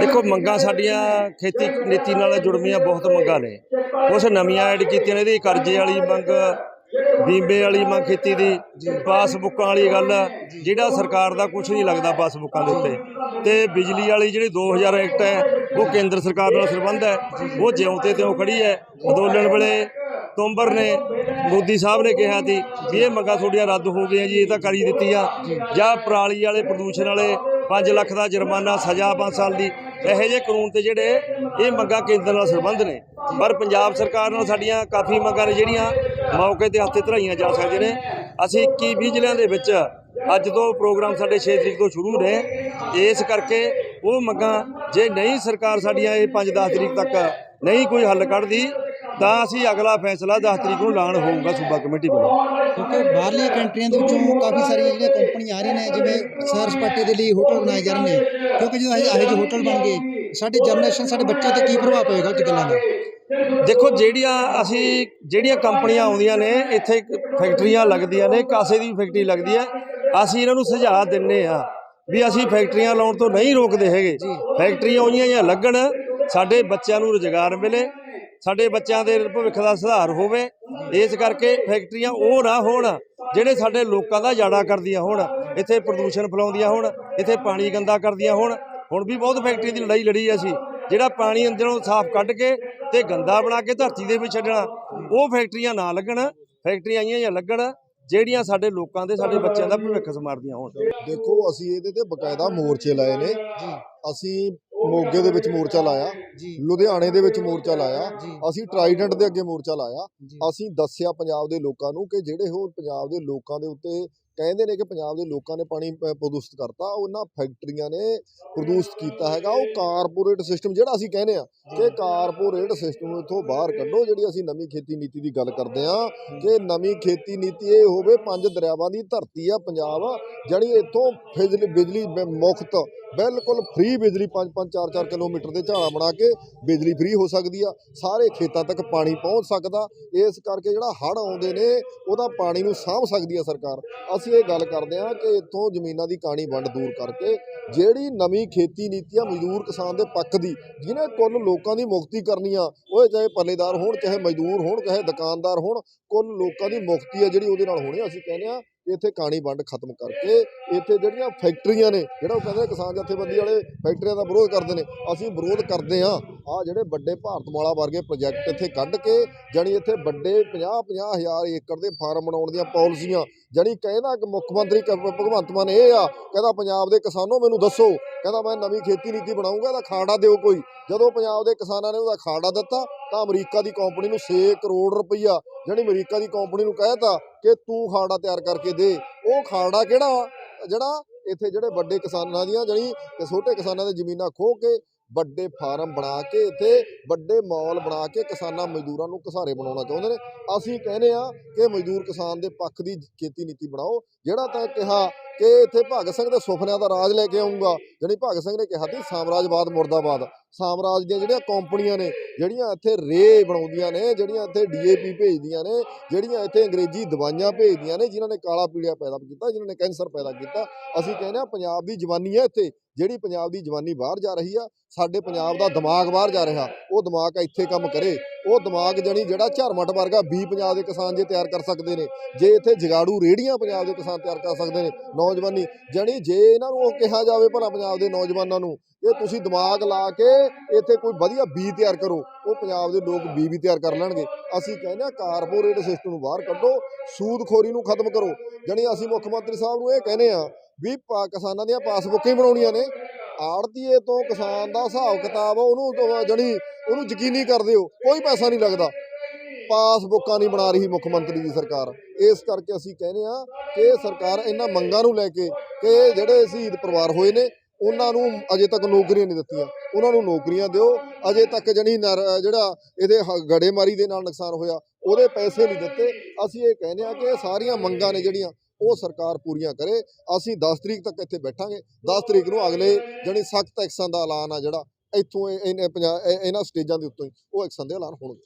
ਦੇਖੋ, ਮੰਗਾਂ ਸਾਡੀਆਂ ਖੇਤੀ ਨੀਤੀ ਨਾਲ ਜੁੜਵੀਆਂ ਬਹੁਤ ਮੰਗਾਂ ਨੇ। ਕੁਛ ਨਵੀਆਂ ਐਡ ਕੀਤੀਆਂ ਨੇ, ਇਹਦੀ ਕਰਜ਼ੇ ਵਾਲੀ ਮੰਗ, ਬੀਮੇ ਵਾਲੀ ਮੰਗ ਖੇਤੀ ਦੀ, ਪਾਸਬੁੱਕਾਂ ਵਾਲੀ ਗੱਲ, ਜਿਹੜਾ ਸਰਕਾਰ ਦਾ ਕੁਝ ਨਹੀਂ ਲੱਗਦਾ ਪਾਸਬੁੱਕਾਂ ਦੇ ਉੱਤੇ। ਤੇ ਬਿਜਲੀ ਵਾਲੀ ਜਿਹੜੀ 2000 ਐਕਟ ਹੈ, ਉਹ ਕੇਂਦਰ ਸਰਕਾਰ ਨਾਲ ਸੰਬੰਧ ਹੈ। ਉਹ ਜਿਉਂ ਤੇ ਤਿਉਂ ਖੜੀ ਹੈ। ਅੰਦੋਲਨ ਵੇਲੇ ਤੋਮਰ ਨੇ, ਮੋਦੀ ਸਾਹਿਬ ਨੇ ਕਿਹਾ ਸੀ ਵੀ ਇਹ ਮੰਗਾਂ ਤੁਹਾਡੀਆਂ ਰੱਦ ਹੋ ਗਈਆਂ ਜੀ, ਇਹ ਤਾਂ ਕਰੀ ਦਿੱਤੀ ਆ ਜਾਂ ਪਰਾਲੀ ਵਾਲੇ, ਪ੍ਰਦੂਸ਼ਣ ਵਾਲੇ 5 ਲੱਖ ਦਾ ਜੁਰਮਾਨਾ ਸਜ਼ਾ 5 ਸਾਲ ਦੀ। ਇਹੋ ਜਿਹੇ ਕਾਨੂੰਨ ਤੇ ਜਿਹੜੇ ਇਹ ਮੰਗਾਂ ਕੇਂਦਰ ਨਾਲ ਸੰਬੰਧ ਨੇ। ਪਰ ਪੰਜਾਬ ਸਰਕਾਰ ਨਾਲ ਸਾਡੀਆਂ ਕਾਫੀ ਮੰਗਾਂ ਨੇ ਜਿਹੜੀਆਂ ਮੌਕੇ ਤੇ ਹੱਥੇ ਧਰਾਈਆਂ ਜਾ ਸਕਦੀਆਂ ਨੇ। ਅਸੀਂ 21 20 ਜ਼ਿਲ੍ਹਿਆਂ ਦੇ ਵਿੱਚ ਅੱਜ ਤੋਂ ਪ੍ਰੋਗਰਾਮ ਸਾਡੇ 6 ਤਰੀਕ ਤੋਂ ਸ਼ੁਰੂ ਨੇ। ਇਸ ਕਰਕੇ ਉਹ ਮੰਗਾਂ ਜੇ ਨਹੀਂ ਸਰਕਾਰ ਸਾਡੀਆਂ ਇਹ 5-10 ਤਰੀਕ ਤੱਕ ਨਹੀਂ ਕੋਈ ਹੱਲ ਕੱਢਦੀ ਤਾਂ ਅਸੀਂ ਅਗਲਾ ਫੈਸਲਾ 10 ਤਰੀਕ ਨੂੰ ਐਲਾਨ ਹੋਊਗਾ ਸੂਬਾ ਕਮੇਟੀ ਵੱਲੋਂ। ਕਿਉਂਕਿ ਬਾਹਰਲੀਆਂ ਕੰਟਰੀਆਂ ਦੇ ਵਿੱਚੋਂ ਕਾਫੀ ਸਾਰੀਆਂ ਜਿਹੜੀਆਂ ਕੰਪਨੀਆਂ ਆ ਰਹੀਆਂ ਨੇ ਜਿਵੇਂ ਸੈਰ ਸਪਾਟੇ ਦੇ ਲਈ ਹੋਟਲ ਬਣਾਏ ਜਾ ਰਹੇ ਨੇ। ਕਿਉਂਕਿ ਜਦੋਂ ਇਹੋ ਜਿਹੇ ਹੋਟਲ ਬਣ ਗਏ ਸਾਡੀ ਜਨਰੇਸ਼ਨ ਸਾਡੇ ਬੱਚਿਆਂ ਤੇ ਕੀ ਪ੍ਰਭਾਵ ਪਏਗਾ ਉਹ ਗੱਲਾਂ ਦਾ? ਦੇਖੋ ਜਿਹੜੀਆਂ ਅਸੀਂ ਜਿਹੜੀਆਂ ਕੰਪਨੀਆਂ ਆਉਂਦੀਆਂ ਨੇ ਇੱਥੇ ਫੈਕਟਰੀਆਂ ਲੱਗਦੀਆਂ ਨੇ ਕਾਸੇ ਦੀ ਫੈਕਟਰੀ ਲੱਗਦੀ ਹੈ। ਅਸੀਂ ਇਹਨਾਂ ਨੂੰ ਸੁਝਾਅ ਦਿੰਨੇ ਆ ਵੀ ਅਸੀਂ ਫੈਕਟਰੀਆਂ ਲਾਉਣ ਤੋਂ ਨਹੀਂ ਰੋਕਦੇ ਹੈਗੇ। ਫੈਕਟਰੀਆਂ ਆਉਣੀਆਂ ਜਾਂ ਲੱਗਣ ਸਾਡੇ ਬੱਚਿਆਂ ਨੂੰ ਰੁਜ਼ਗਾਰ ਮਿਲੇ। ਸਾਡੇ ਬੱਚਿਆਂ ਦੇ ਭਵਿੱਖ ਦਾ ਸੁਧਾਰ ਹੋਵੇ ਇਸ ਕਰਕੇ ਫੈਕਟਰੀਆਂ ਉਹ ਨਾ ਹੋਣ ਜਿਹੜੇ ਸਾਡੇ ਲੋਕਾਂ ਦਾ ਜਾੜਾ ਕਰਦੀਆਂ ਹੋਣ ਇੱਥੇ ਪ੍ਰਦੂਸ਼ਣ ਫੈਲਾਉਂਦੀਆਂ ਹੋਣ ਇੱਥੇ ਪਾਣੀ ਗੰਦਾ ਕਰਦੀਆਂ ਹੋਣ ਹੁਣ ਵੀ ਬਹੁਤ ਫੈਕਟਰੀ ਦੀ ਲੜਾਈ ਲੜੀ ਅਸੀਂ ਜਿਹੜਾ ਪਾਣੀ ਅੰਦਰੋਂ ਸਾਫ਼ ਕੱਢ ਕੇ ਤੇ ਗੰਦਾ ਬਣਾ ਕੇ ਧਰਤੀ ਦੇ ਵਿੱਚ ਛੱਡਣਾ ਉਹ ਫੈਕਟਰੀਆਂ ਨਾ ਲੱਗਣ ਫੈਕਟਰੀਆਂ ਆਈਆਂ ਜਾਂ ਲੱਗਣ ਜਿਹੜੀਆਂ ਸਾਡੇ ਲੋਕਾਂ ਦੇ ਸਾਡੇ ਬੱਚਿਆਂ ਦਾ ਭਵਿੱਖ ਸਮਾਰਦੀਆਂ ਹੋਣ। ਦੇਖੋ ਅਸੀਂ ਇਹਦੇ ਤੇ ਬਕਾਇਦਾ ਮੋਰਚੇ ਲਾਏ ਨੇ। ਅਸੀਂ ਮੋਗੇ ਦੇ ਵਿੱਚ ਮੋਰਚਾ ਲਾਇਆ ਲੁਧਿਆਣੇ ਦੇ ਵਿੱਚ ਮੋਰਚਾ ਲਾਇਆ ਅਸੀਂ ਟਰਾਈਡੈਂਟ ਦੇ ਅੱਗੇ ਮੋਰਚਾ ਲਾਇਆ। ਅਸੀਂ ਦੱਸਿਆ ਪੰਜਾਬ ਦੇ ਲੋਕਾਂ ਨੂੰ ਕਿ ਜਿਹੜੇ ਉਹ ਪੰਜਾਬ ਦੇ ਲੋਕਾਂ ਦੇ ਉੱਤੇ ਕਹਿੰਦੇ ਨੇ ਕਿ ਪੰਜਾਬ ਦੇ ਲੋਕਾਂ ਨੇ ਪਾਣੀ ਪ੍ਰਦੂਸ਼ਿਤ ਕਰਤਾ ਉਹਨਾਂ ਫੈਕਟਰੀਆਂ ਨੇ ਪ੍ਰਦੂਸ਼ਿਤ ਕੀਤਾ ਹੈਗਾ। ਉਹ ਕਾਰਪੋਰੇਟ ਸਿਸਟਮ ਜਿਹੜਾ ਅਸੀਂ ਕਹਿੰਦੇ ਆ ਕਿ ਕਾਰਪੋਰੇਟ ਸਿਸਟਮ ਨੂੰ ਇੱਥੋਂ ਬਾਹਰ ਕੱਢੋ ਜਿਹੜੀ ਅਸੀਂ ਨਵੀਂ ਖੇਤੀ ਨੀਤੀ ਦੀ ਗੱਲ ਕਰਦੇ ਆ ਕਿ ਨਵੀਂ ਖੇਤੀ ਨੀਤੀ ਇਹ ਹੋਵੇ ਪੰਜ ਦਰਿਆਵਾਂ ਦੀ ਧਰਤੀ ਆ ਪੰਜਾਬ ਜਿਹੜੀ ਇੱਥੋਂ ਬਿਜਲੀ ਬਿਜਲੀ ਮੁਫਤ ਬਿਲਕੁਲ ਫ੍ਰੀ ਬਿਜਲੀ 5-5 4-4 ਕਿਲੋਮੀਟਰ ਦੇ ਝਾੜਾ ਬਣਾ ਕੇ ਬਿਜਲੀ ਫ੍ਰੀ ਹੋ ਸਕਦੀ ਆ। ਸਾਰੇ ਖੇਤਾਂ ਤੱਕ ਪਾਣੀ ਪਹੁੰਚ ਸਕਦਾ। ਇਸ ਕਰਕੇ ਜਿਹੜਾ ਹੜ੍ਹ ਆਉਂਦੇ ਨੇ ਉਹਦਾ ਪਾਣੀ ਨੂੰ ਸਾਂਭ ਸਕਦੀ ਆ ਸਰਕਾਰ। ਅਸੀਂ ਇਹ ਗੱਲ ਕਰਦੇ ਹਾਂ ਕਿ ਇੱਥੋਂ ਜ਼ਮੀਨਾਂ ਦੀ ਕਾਣੀ ਵੰਡ ਦੂਰ ਕਰਕੇ ਜਿਹੜੀ ਨਵੀਂ ਖੇਤੀ ਨੀਤੀ ਆ ਮਜ਼ਦੂਰ ਕਿਸਾਨ ਦੇ ਪੱਖ ਦੀ, ਜਿਹਨੇ ਕੁੱਲ ਲੋਕਾਂ ਦੀ ਮੁਕਤੀ ਕਰਨੀ ਆ, ਉਹ ਚਾਹੇ ਪੱਲੇਦਾਰ ਹੋਣ, ਚਾਹੇ ਮਜ਼ਦੂਰ ਹੋਣ, ਚਾਹੇ ਦੁਕਾਨਦਾਰ ਹੋਣ, ਕੁੱਲ ਲੋਕਾਂ ਦੀ ਮੁਕਤੀ ਆ ਜਿਹੜੀ ਉਹਦੇ ਨਾਲ ਹੋਣੀ ਆ। ਅਸੀਂ ਕਹਿੰਦੇ ਆ ਇੱਥੇ ਕਾਣੀ ਵੰਡ ਖਤਮ ਕਰਕੇ ਇੱਥੇ ਜਿਹੜੀਆਂ ਫੈਕਟਰੀਆਂ ਨੇ, ਜਿਹੜਾ ਉਹ ਕਹਿੰਦੇ ਕਿਸਾਨ ਜਥੇਬੰਦੀ ਵਾਲੇ ਫੈਕਟਰੀਆਂ ਦਾ ਵਿਰੋਧ ਕਰਦੇ ਨੇ, ਅਸੀਂ ਵਿਰੋਧ ਕਰਦੇ ਆ ਆ ਜਿਹੜੇ ਵੱਡੇ ਭਾਰਤ ਮਾਲਾ ਵਰਗੇ ਪ੍ਰੋਜੈਕਟ ਇੱਥੇ ਕੱਢ ਕੇ, ਜਾਣੀ ਇੱਥੇ ਵੱਡੇ 50 50 ਹਜ਼ਾਰ ਏਕੜ ਦੇ ਫਾਰਮ ਬਣਾਉਣ ਦੀਆਂ ਪਾਲਿਸੀਆਂ ਜਾਣੀ ਕਹਿੰਦਾ ਕਿ ਮੁੱਖ ਮੰਤਰੀ ਕ- ਭਗਵੰਤ ਮਾਨ ਇਹ ਆ, ਕਹਿੰਦਾ ਪੰਜਾਬ ਦੇ ਕਿਸਾਨੋ ਮੈਨੂੰ ਦੱਸੋ, ਕਹਿੰਦਾ ਮੈਂ ਨਵੀਂ ਖੇਤੀ ਨੀਤੀ ਬਣਾਉਂਗਾ ਇਹਦਾ ਖਾੜਾ ਦਿਓ ਕੋਈ। ਜਦੋਂ ਪੰਜਾਬ ਦੇ ਕਿਸਾਨਾਂ ਨੇ ਉਹਦਾ ਖਾੜਾ ਦਿੱਤਾ, ਤਾਂ ਅਮਰੀਕਾ ਦੀ ਕੰਪਨੀ ਨੂੰ 6 ਕਰੋੜ ਰੁਪਈਆ ਜਿਹੜੀ ਅਮਰੀਕਾ ਦੀ ਕੰਪਨੀ ਨੂੰ ਕਹਿਤਾ ਕਿ ਤੂੰ ਖਾੜਾ ਤਿਆਰ ਕਰਕੇ ਦੇ। ਉਹ ਖਾੜਾ ਕਿਹੜਾ ਜਿਹੜਾ ਇੱਥੇ ਜਿਹੜੇ ਵੱਡੇ ਕਿਸਾਨਾਂ ਦੀਆਂ ਜਿਹੜੀ ਛੋਟੇ ਕਿਸਾਨਾਂ ਦੇ ਜ਼ਮੀਨਾਂ ਖੋਹ ਕੇ ਵੱਡੇ ਫਾਰਮ ਬਣਾ ਕੇ ਇੱਥੇ ਵੱਡੇ ਮਾਲ ਬਣਾ ਕੇ ਕਿਸਾਨਾਂ ਮਜ਼ਦੂਰਾਂ ਨੂੰ ਘਸਾਰੇ ਬਣਾਉਣਾ ਚਾਹੁੰਦੇ ਨੇ। ਅਸੀਂ ਕਹਿੰਦੇ ਆ ਕਿ ਮਜ਼ਦੂਰ ਕਿਸਾਨ ਦੇ ਪੱਖ ਦੀ ਖੇਤੀ ਨੀਤੀ ਬਣਾਓ। ਜਿਹੜਾ ਤਾਂ ਕਿਹਾ ਕਿ ਇੱਥੇ ਭਗਤ ਸਿੰਘ ਦੇ ਸੁਪਨਿਆਂ ਦਾ ਰਾਜ ਲੈ ਕੇ ਆਉਂਗਾ ਜਿਹੜੀ ਭਗਤ ਸਿੰਘ ਨੇ ਕਿਹਾ ਸੀ ਸਾਮਰਾਜਵਾਦ ਮੁਰਦਾਬਾਦ। ਸਾਮਰਾਜ ਦੀਆਂ ਜਿਹੜੀਆਂ ਕੰਪਨੀਆਂ ਨੇ, ਜਿਹੜੀਆਂ ਇੱਥੇ ਰੇ ਬਣਾਉਂਦੀਆਂ ਨੇ, ਜਿਹੜੀਆਂ ਇੱਥੇ ਡੀਏਪੀ ਭੇਜਦੀਆਂ ਨੇ, ਜਿਹੜੀਆਂ ਇੱਥੇ ਅੰਗਰੇਜ਼ੀ ਦਵਾਈਆਂ ਭੇਜਦੀਆਂ ਨੇ, ਜਿਨ੍ਹਾਂ ਨੇ ਕਾਲਾ ਪੀੜਿਆ ਪੈਦਾ ਕੀਤਾ, ਜਿਨ੍ਹਾਂ ਨੇ ਕੈਂਸਰ ਪੈਦਾ ਕੀਤਾ। ਅਸੀਂ ਕਹਿੰਦੇ ਆ ਪੰਜਾਬ ਦੀ ਜਵਾਨੀ ਹੈ ਇੱਥੇ, ਜਿਹੜੀ ਪੰਜਾਬ ਦੀ ਜਵਾਨੀ ਬਾਹਰ ਜਾ ਰਹੀ ਆ, ਸਾਡੇ ਪੰਜਾਬ ਦਾ ਦਿਮਾਗ ਬਾਹਰ ਜਾ ਰਿਹਾ। ਉਹ ਦਿਮਾਗ ਇੱਥੇ ਕੰਮ ਕਰੇ। ਉਹ ਦਿਮਾਗ ਜਣੀ ਜਿਹੜਾ ਝਰਮਟ ਵਰਗਾ ਵੀ ਪੰਜਾਬ ਦੇ ਕਿਸਾਨ ਜੇ ਤਿਆਰ ਕਰ ਸਕਦੇ ਨੇ, ਜੇ ਇੱਥੇ ਜਗਾੜੂ ਰੇੜੀਆਂ ਪੰਜਾਬ ਦੇ ਕਿਸਾਨ ਤਿਆਰ ਕਰ ਸਕਦੇ ਨੇ, ਨੌਜਵਾਨੀ। ਜਣੀ ਜੇ ਇਹਨਾਂ ਨੂੰ ਉਹ ਕਿਹਾ ਜਾਵੇ ਭਲਾ ਪੰਜਾਬ ਦੇ ਨੌਜਵਾਨਾਂ ਨੂੰ ਇਹ ਤੁਸੀਂ ਦਿਮਾਗ ਲਾ ਕੇ ਇੱਥੇ ਕੋਈ ਵਧੀਆ ਬੀ ਤਿਆਰ ਕਰੋ। ਉਹ ਪੰਜਾਬ ਦੇ ਲੋਕ ਬੀ ਵੀ ਤਿਆਰ ਕਰ ਲੈਣਗੇ। ਅਸੀਂ ਕਹਿੰਦੇ ਆ ਕਾਰਪੋਰੇਟ ਸਿਸਟਮ ਨੂੰ ਬਾਹਰ ਕੱਢੋ, ਸੂਦਖੋਰੀ ਨੂੰ ਖਤਮ ਕਰੋ। ਜਣੀ ਅਸੀਂ ਮੁੱਖ ਮੰਤਰੀ ਸਾਹਿਬ ਨੂੰ ਇਹ ਕਹਿੰਦੇ ਆ ਵੀ ਪਾ- ਕਿਸਾਨਾਂ ਦੀਆਂ ਪਾਸਬੁੱਕਾਂ ਹੀ ਬਣਾਉਣੀਆਂ ਨੇ। ਆੜਤੀਏ ਤੋਂ ਕਿਸਾਨ ਦਾ ਹਿਸਾਬ ਕਿਤਾਬ ਉਹਨੂੰ ਜਣੀ ਉਹਨੂੰ ਯਕੀਨੀ ਕਰ ਦਿਓ, ਕੋਈ ਪੈਸਾ ਨਹੀਂ ਲੱਗਦਾ। ਪਾਸਬੁੱਕਾਂ ਨਹੀਂ ਬਣਾ ਰਹੀ ਮੁੱਖ ਮੰਤਰੀ ਦੀ ਸਰਕਾਰ। ਇਸ ਕਰਕੇ ਅਸੀਂ ਕਹਿੰਦੇ ਆ ਕਿ ਸਰਕਾਰ ਇਹਨਾਂ ਮੰਗਾਂ ਨੂੰ ਲੈ ਕੇ ਕਿ ਜਿਹੜੇ ਸ਼ਹੀਦ ਪਰਿਵਾਰ ਹੋਏ ਨੇ ਉਹਨਾਂ ਨੂੰ ਅਜੇ ਤੱਕ ਨੌਕਰੀਆਂ ਨਹੀਂ ਦਿੱਤੀਆਂ। ਉਹਨਾਂ ਨੂੰ ਨੌਕਰੀਆਂ ਦਿਓ। ਅਜੇ ਤੱਕ ਜਣੀ ਨਰ- ਜਿਹੜਾ ਇਹਦੇ ਹ- ਗੜੇਮਾਰੀ ਦੇ ਨਾਲ ਨੁਕਸਾਨ ਹੋਇਆ, ਉਹਦੇ ਪੈਸੇ ਨਹੀਂ ਦਿੱਤੇ। ਅਸੀਂ ਇਹ ਕਹਿੰਦੇ ਆ ਕਿ ਇਹ ਸਾਰੀਆਂ ਮੰਗਾਂ ਨੇ ਜਿਹੜੀਆਂ, ਉਹ ਸਰਕਾਰ ਪੂਰੀਆਂ ਕਰੇ। ਅਸੀਂ 10 ਤਰੀਕ ਤੱਕ ਇੱਥੇ ਬੈਠਾਂਗੇ। 10 ਤਰੀਕ ਨੂੰ ਅਗਲੇ ਜਣੀ ਸਖਤ ਐਕਸਾਂ ਦਾ ਐਲਾਨ ਆ ਜਿਹੜਾ, ਇੱਥੋਂ ਇਹ- ਇਹਨੇ ਪੰਜਾ- ਇਹਨਾਂ ਸਟੇਜਾਂ ਦੇ ਉੱਤੋਂ ਹੀ ਉਹ ਐਕਸਾਂ ਦੇ ਐਲਾਨ ਹੋਣਗੇ।